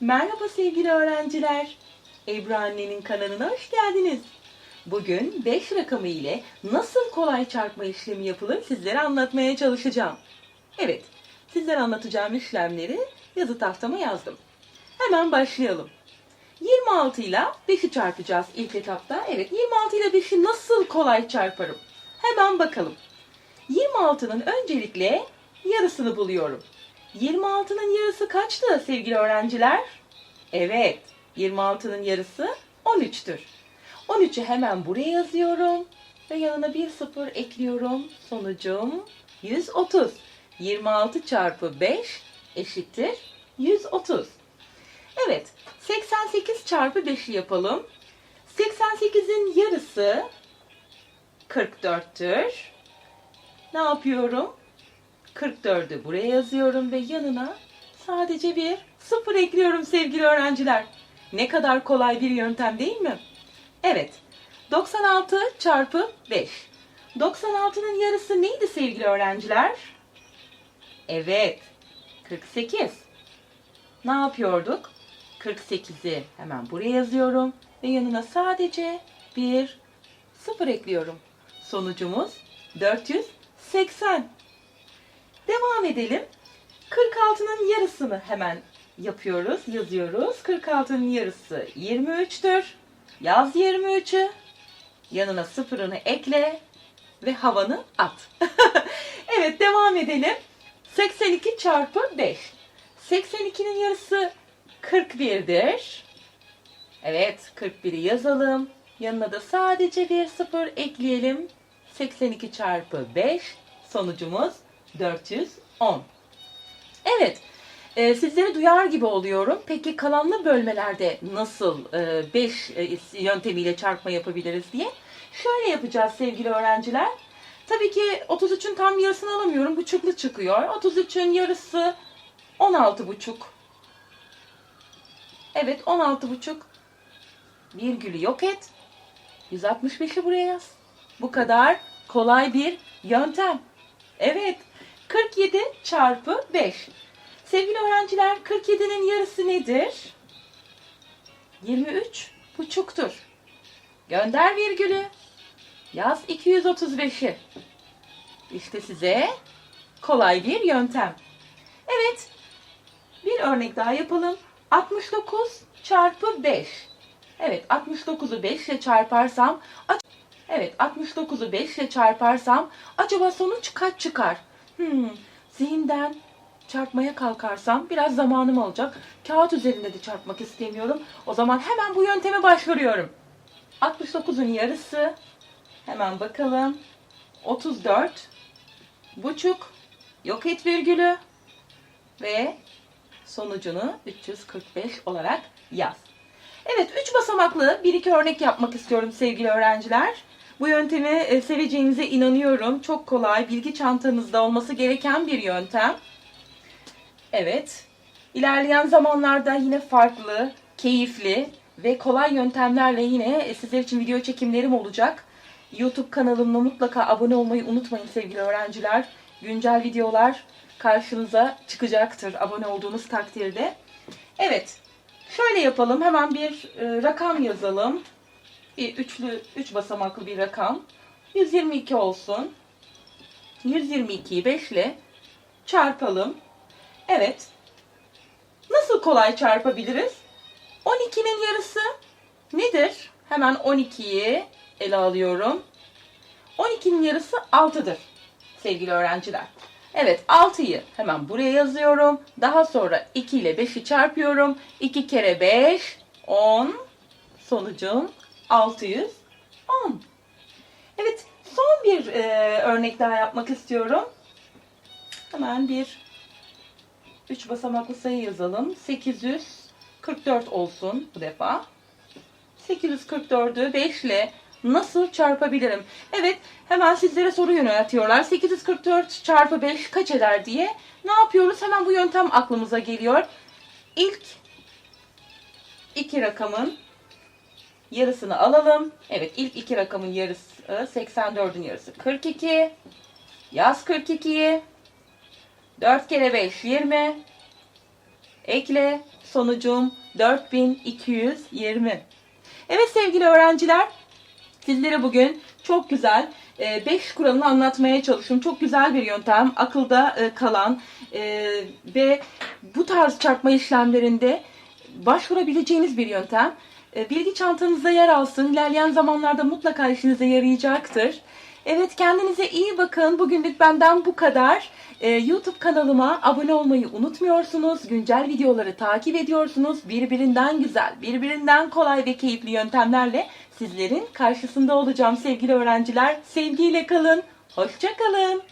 Merhaba sevgili öğrenciler. Ebru Anne'nin kanalına hoş geldiniz. Bugün 5 rakamı ile nasıl kolay çarpma işlemi yapılır sizlere anlatmaya çalışacağım. Evet, sizlere anlatacağım işlemleri yazı tahtama yazdım. Hemen başlayalım. 26 ile 5'i çarpacağız ilk etapta. Evet, 26 ile 5'i nasıl kolay çarparım? Hemen bakalım. 26'nın öncelikle yarısını buluyorum. 26'nın yarısı kaçtı sevgili öğrenciler? Evet, 26'nın yarısı 13'tür. 13'ü hemen buraya yazıyorum ve yanına bir sıfır ekliyorum. Sonucum 130. 26 çarpı 5 eşittir 130. Evet, 88 çarpı 5'i yapalım. 88'in yarısı 44'tür. Ne yapıyorum? 44'ü buraya yazıyorum ve yanına sadece bir sıfır ekliyorum sevgili öğrenciler. Ne kadar kolay bir yöntem değil mi? Evet. 96 çarpı 5. 96'nın yarısı neydi sevgili öğrenciler? Evet. 48. Ne yapıyorduk? 48'i hemen buraya yazıyorum ve yanına sadece bir sıfır ekliyorum. Sonucumuz 480. Devam edelim. 46'nın yarısını hemen yapıyoruz, yazıyoruz. 46'nın yarısı 23'tür. Yaz 23'ü. Yanına sıfırını ekle ve havanı at. evet devam edelim. 82 çarpı 5. 82'nin yarısı 41'dir. Evet 41'i yazalım. Yanına da sadece bir sıfır ekleyelim. 82 çarpı 5 sonucumuz 410. Evet, e, sizleri duyar gibi oluyorum. Peki kalanlı bölmelerde nasıl 5 yöntemiyle çarpma yapabiliriz diye. Şöyle yapacağız sevgili öğrenciler. Tabii ki 33'ün tam yarısını alamıyorum. Buçuklu çıkıyor. 33'ün yarısı 16 buçuk. Evet 16 buçuk. Virgülü yok et. 165'i buraya yaz. Bu kadar kolay bir yöntem. Evet. 47 çarpı 5. Sevgili öğrenciler 47'nin yarısı nedir? 23 buçuktur. Gönder virgülü. Yaz 235'i. İşte size kolay bir yöntem. Evet. Bir örnek daha yapalım. 69 çarpı 5. Evet 69'u 5 ile çarparsam Evet 69'u 5 ile çarparsam acaba sonuç kaç çıkar? Hmm, zihinden çarpmaya kalkarsam biraz zamanım alacak. Kağıt üzerinde de çarpmak istemiyorum. O zaman hemen bu yönteme başvuruyorum. 69'un yarısı hemen bakalım. 34 buçuk yok et virgülü ve sonucunu 345 olarak yaz. Evet, 3 basamaklı bir iki örnek yapmak istiyorum sevgili öğrenciler. Bu yöntemi e, seveceğinize inanıyorum. Çok kolay, bilgi çantanızda olması gereken bir yöntem. Evet, ilerleyen zamanlarda yine farklı, keyifli ve kolay yöntemlerle yine e, sizler için video çekimlerim olacak. YouTube kanalıma mutlaka abone olmayı unutmayın sevgili öğrenciler. Güncel videolar karşınıza çıkacaktır abone olduğunuz takdirde. Evet, şöyle yapalım. Hemen bir e, rakam yazalım bir üçlü, üç basamaklı bir rakam. 122 olsun. 122'yi 5 ile çarpalım. Evet. Nasıl kolay çarpabiliriz? 12'nin yarısı nedir? Hemen 12'yi ele alıyorum. 12'nin yarısı 6'dır sevgili öğrenciler. Evet 6'yı hemen buraya yazıyorum. Daha sonra 2 ile 5'i çarpıyorum. 2 kere 5 10 sonucum 610. Evet, son bir e, örnek daha yapmak istiyorum. Hemen bir 3 basamaklı sayı yazalım. 844 olsun bu defa. 844'ü 5 ile nasıl çarpabilirim? Evet, hemen sizlere soru yöneltiyorlar. 844 çarpı 5 kaç eder diye. Ne yapıyoruz? Hemen bu yöntem aklımıza geliyor. İlk iki rakamın yarısını alalım. Evet ilk iki rakamın yarısı 84'ün yarısı 42. Yaz 42'yi. 4 kere 5 20. Ekle. Sonucum 4220. Evet sevgili öğrenciler. Sizlere bugün çok güzel 5 kuralını anlatmaya çalıştım. Çok güzel bir yöntem. Akılda e, kalan e, ve bu tarz çarpma işlemlerinde başvurabileceğiniz bir yöntem. E, Bilgi çantanızda yer alsın. İlerleyen zamanlarda mutlaka işinize yarayacaktır. Evet kendinize iyi bakın. Bugünlük benden bu kadar. Ee, YouTube kanalıma abone olmayı unutmuyorsunuz. Güncel videoları takip ediyorsunuz. Birbirinden güzel, birbirinden kolay ve keyifli yöntemlerle sizlerin karşısında olacağım sevgili öğrenciler. Sevgiyle kalın. Hoşça kalın.